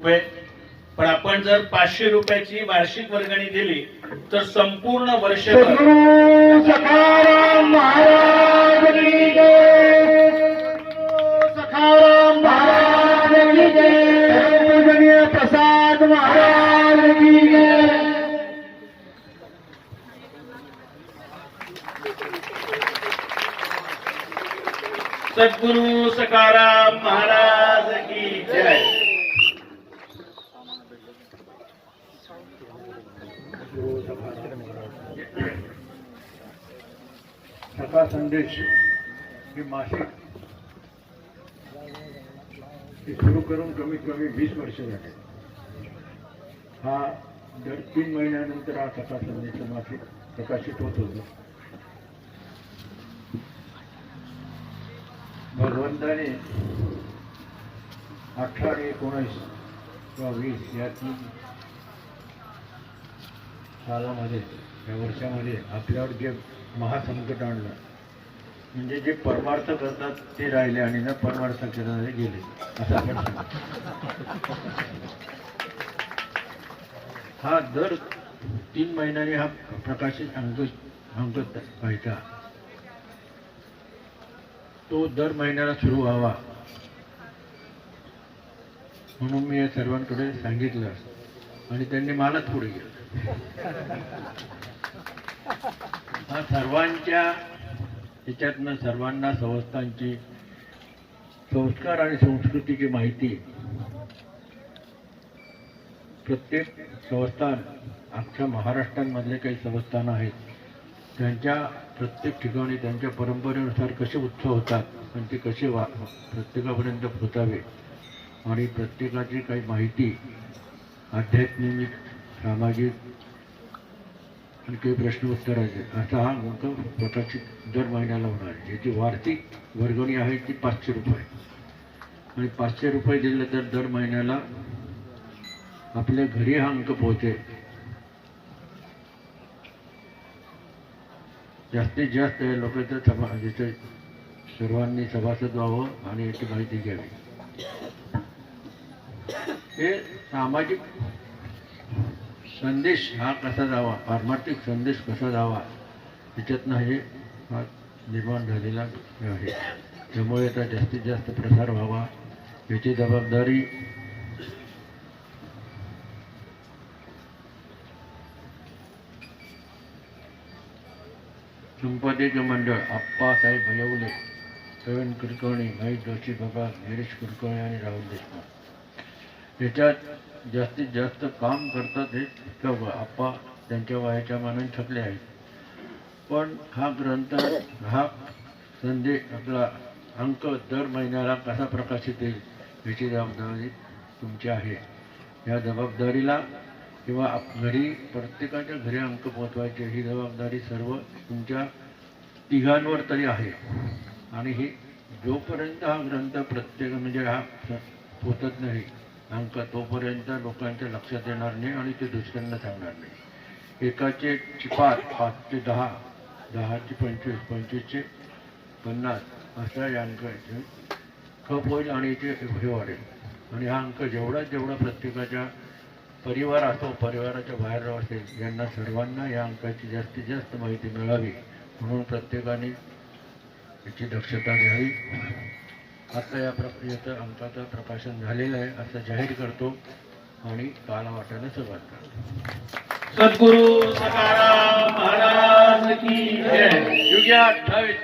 रुपये. पण आपण जर पाचशे रुपयाची वार्षिक वर्गणी दिली तर संपूर्ण वर्षभर सद्गुरु प्रसाद महाराज सकाराम महाराज की जय. सकाळ संदेश हे मासिक सुरू करून कमीत कमी वीस वर्ष झाले. हा दर तीन महिन्यानंतर हा सकाळ संदेश मासिक प्रकाशित होत होतो. भगवंताने अठरा एकोणीस किंवा वीस या तीन कालामध्ये या वर्षामध्ये आपल्यावर जे महासंकट आणलं म्हणजे जे परमार्थ करतात ते राहिले आणि न परमार्थ करणारे गेले. असं आपण हा दर तीन महिन्याने हा प्रकाशित अंक अंक व्हायचा तो दर महिन्याला सुरू व्हावा. म्हणून मी या सर्वांकडे सांगितलं आणि त्यांनी मला पुढे गेलं सर्वांच्या ह्याच्यातनं सर्वांना संस्थांची संस्कार आणि संस्कृतीची माहिती. प्रत्येक संस्थान आमच्या महाराष्ट्रांमधले काही संस्थान आहेत. त्यांच्या प्रत्येक ठिकाणी त्यांच्या परंपरेनुसार कसे उत्सव होतात आणि ते कसे वा प्रत्येकापर्यंत पोचावे आणि प्रत्येकाची काही माहिती आध्यात्मिक सामाजिक आणि काही प्रश्न उत्तराचे असा हा अंक स्वतःची दर महिन्याला होणार आहे. याची वार्षिक वर्गणी आहे ती पाचशे रुपये. आणि पाचशे रुपये दिले तर दर महिन्याला आपल्या घरी हा अंक पोहोचेल. जास्तीत जास्त लोकांचं सभा जिथे सर्वांनी सभासद व्हावं आणि याची माहिती घ्यावी. हे सामाजिक संदेश हा कसा जावा? पारमार्थिक संदेश कसा जावा? त्याच्यातनं हे हा निर्माण झालेला आहे. त्यामुळे याचा जास्तीत जास्त प्रसार व्हावा. याची जबाबदारी संपादक मंडळ आप्पासाहेब भयवले प्रवीण कुलकर्णी महेश जोशी बाबा गिरीश कुलकर्णी आणि राहुल देशमुख. याच्यात जास्तीत जास्त काम करतात हे लोक आप्पा त्यांच्या वयाच्या मानाने थकले आहेत. पण हा ग्रंथ हा संदेश आपला अंक दर महिन्याला कसा प्रकाशित येईल याची जबाबदारी तुमची आहे. या जबाबदारीला किंवा आप- घरी प्रत्येकाच्या घरी अंक पोचवायचे ही जबाबदारी सर्व तुमच्या तिघांवर तरी आहे. आणि ही जोपर्यंत हा ग्रंथ प्रत्येक म्हणजे हा पोचत नाही अंक तोपर्यंत लोकांच्या लक्षात येणार नाही आणि ते दुसऱ्यांना सांगणार नाही. एकाचे ची पाच ते दहा दहाचे पंचवीस पंचवीसचे पन्नास असा या अंकाचे खप होईल आणि इथे हे वाढेल. आणि हा अंक जेवढा जेवढा प्रत्येकाच्या परिवार असो परिवाराच्या बाहेर असेल यांना सर्वांना या अंकाची जास्तीत जास्त माहिती मिळावी. म्हणून प्रत्येकाने याची दक्षता घ्यावी. आता या प्र याचं अंकाचं प्रकाशन झालेलं आहे असं जाहीर करतो आणि कालवाटाने सुरुवात करतो. सद्गुरु सकाराम महाराज की जय. युग्या अठ्ठावीस